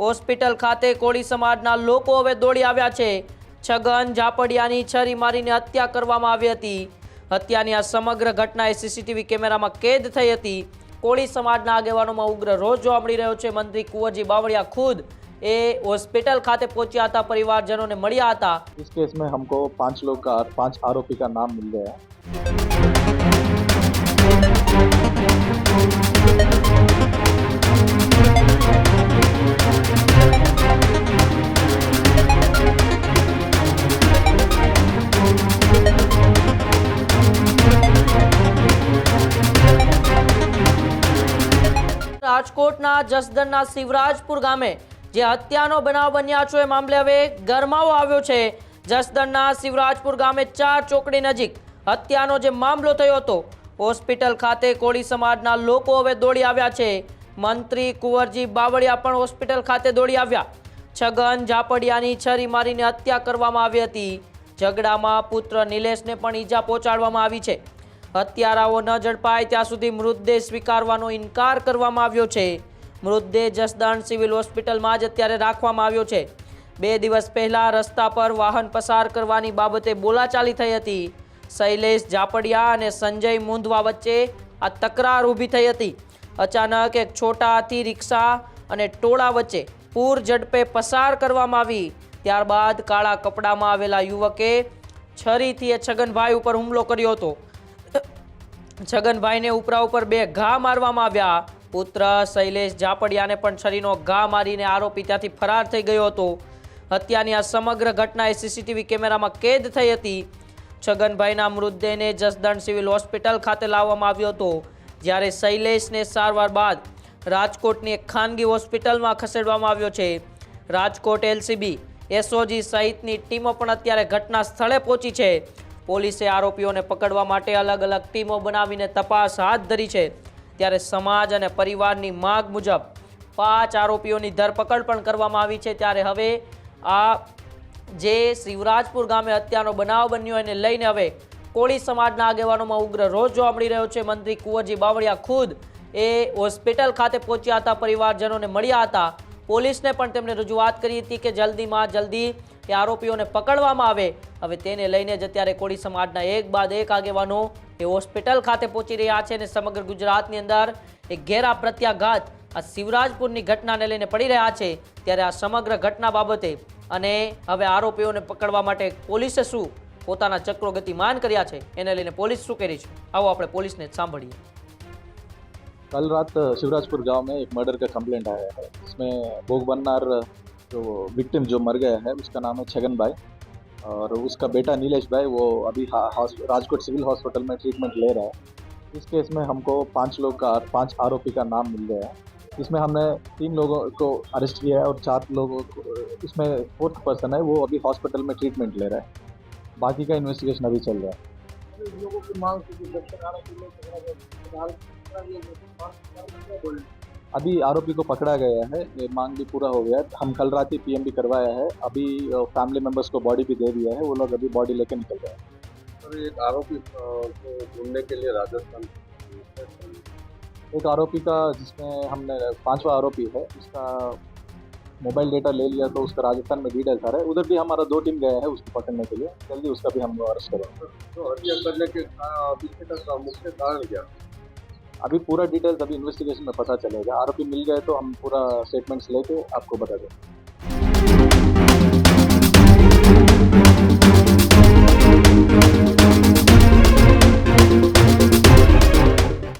Hospital ખાતે કોળી સમાજના લોકો હવે દોડી આવ્યા છે છગન ઝાપડિયાની છરી મારીને હત્યા કરવામાં આવી હતી હત્યાની આ સમગ્ર ઘટના એ સીસીટીવી કેમેરામાં કેદ થઈ હતી કોળી સમાજના આગેવાનોમાં ઉગ્ર રોષ જોવા મળી રહ્યો છે મંત્રી કુંવરજી બાવળિયા ખુદ એ હોસ્પિટલ ખાતે પહોંચ્યા હતા પરિવારજનોને મળ્યા હતા इस केस में हमको पांच लोग का पांच आरोपी का नाम मिल गया રાજકોટના જસદણના શિવરાજપુર ગામે જે હત્યાનો બનાવ બન્યા છે, એ મામલે હવે ગરમાવો આવ્યો છે. જસદણના શિવરાજપુર ગામે ચાર ચોકડી નજીક હત્યાનો જે મામલો થયો હતો, હોસ્પિટલ ખાતે કોળી સમાજના લોકો હવે દોડી આવ્યા છે. મંત્રી કુંવરજી બાવળિયા પણ હોસ્પિટલ ખાતે દોડી આવ્યા. છગન ઝાપડિયાની છરી મારીને હત્યા કરવામાં આવી હતી. ઝઘડામાં પુત્ર નિલેશને પણ ઈજા પહોંચાડવામાં આવી છે. હત્યારાઓ ન ઝડપાય, ત્યાં સુધી મૃતદેહ સ્વીકારવાનો ઇનકાર કરવામાં આવ્યો છે. મૃતદેહ જસદણ સિવિલ હોસ્પિટલમાં જ અત્યારે રાખવામાં આવ્યો છે. બે દિવસ પહેલા રસ્તા પર વાહન પસાર કરવાની બાબતે બોલાચાલી થઈ હતી. શૈલેષ ઝાપડિયા અને સંજય મુંધવા વચ્ચે આ તકરાર ઊભી થઈ હતી. અચાનક એક છોટા હાથી રિક્ષા અને ટોળા વચ્ચે પૂર ઝડપે પસાર કરવામાં આવી. ત્યારબાદ કાળા કપડામાં આવેલા યુવકે છરીથી એ છગનભાઈ ઉપર હુમલો કર્યો હતો. છગનભાઈને ઉપરા ઉપર બે ઘા મારવામાં આવ્યા. પુત્ર શૈલેષ ઝાપડિયાને પણ છરીનો ઘા મારીને આરોપી ત્યાંથી ફરાર થઈ ગયો હતો. હત્યાની આ સમગ્ર ઘટના એ સીસીટીવી કેમેરામાં કેદ થઈ હતી. છગનભાઈના મૃતદેહને જસદણ સિવિલ હોસ્પિટલ ખાતે લાવવામાં આવ્યો હતો, જ્યારે શૈલેષને સારવાર બાદ રાજકોટની એક ખાનગી હોસ્પિટલમાં ખસેડવામાં આવ્યો છે. રાજકોટ એલસીબી, એસઓજી સહિતની ટીમો પણ અત્યારે ઘટના સ્થળે પહોંચી છે. પોલીસે આરોપીઓને પકડવા માટે અલગ અલગ ટીમો બનાવીને તપાસ હાથ ધરી છે. ત્યારે સમાજ અને પરિવારની માગ મુજબ પાંચ આરોપીઓની ધરપકડ પણ કરવામાં આવી છે. ત્યારે હવે આ જે શિવરાજપુર ગામે હત્યાનો બનાવ બન્યો એને લઈને હવે કોળી સમાજના આગેવાનોમાં ઉગ્ર રોજ જોવા મળી રહ્યો છે. મંત્રી કુંવરજી બાવળિયા ખુદ એ હોસ્પિટલ ખાતે પહોંચ્યા હતા. પરિવારજનોને મળ્યા હતા. પોલીસને પણ તેમણે રજૂઆત કરી હતી કે જલ્દીમાં જલ્દી એ આરોપીઓને પકડવામાં આવે હવે તેને લઈને જ અત્યારે કોળી સમાજના એક બાદ એક આગેવાનો એ હોસ્પિટલ ખાતે પહોંચી રહ્યા છે અને સમગ્ર ગુજરાતની અંદર એક ઘેરા પ્રત્યાઘાત આ શિવરાજપુરની ઘટનાને લઈને પડી રહ્યા છે ત્યારે આ સમગ્ર ઘટના બાબતે અને હવે આરોપીઓને પકડવા માટે પોલીસે શું પોતાના ચક્રો ગતિમાન કર્યા છે એને લઈને પોલીસ શું કરી છે આવો આપણે પોલીસને જ સાંભળીએ कल रात शिवराजपुर गांव में एक मर्डर का कंप्लेंट आया है इसमें भोग बननार जो विक्टिम जो मर गया है उसका नाम है छगन भाई और उसका बेटा नीलेश भाई वो अभी राजकोट सिविल हॉस्पिटल में ट्रीटमेंट ले रहा है इस केस में हमको पाँच लोग का पाँच आरोपी का नाम मिल गया है इसमें हमने तीन लोगों को अरेस्ट किया है और चार लोगों को इसमें फोर्थ पर्सन है वो अभी हॉस्पिटल में ट्रीटमेंट ले रहा है बाकी का इन्वेस्टिगेशन अभी चल रहा है लोगों की मांग थी अभी आरोपी को पकड़ा गया है ये मांग भी पूरा हो गया है। हम कल रात ही पीएम भी करवाया है अभी फैमिली मेंबर्स को बॉडी भी दे दिया है वो लोग अभी बॉडी लेके निकल गए हैं। और एक आरोपी को ढूँढने के लिए राजस्थान एक आरोपी का जिसमें हमने पांचवा आरोपी है उसका मोबाइल डेटा ले लिया तो उसका राजस्थान में आ रहा है उधर भी हमारा दो टीम गया है उसको पकड़ने के लिए। जल्दी उसका भी हम अरेस्ट करेंगे। तो हत्या करने के पीछे का मुख्य कारण क्या? अभी पूरा डिटेल्स अभी इन्वेस्टिगेशन में पता चलेगा आरोपी मिल गए तो हम पूरा स्टेटमेंट्स लेके आपको बता देंगे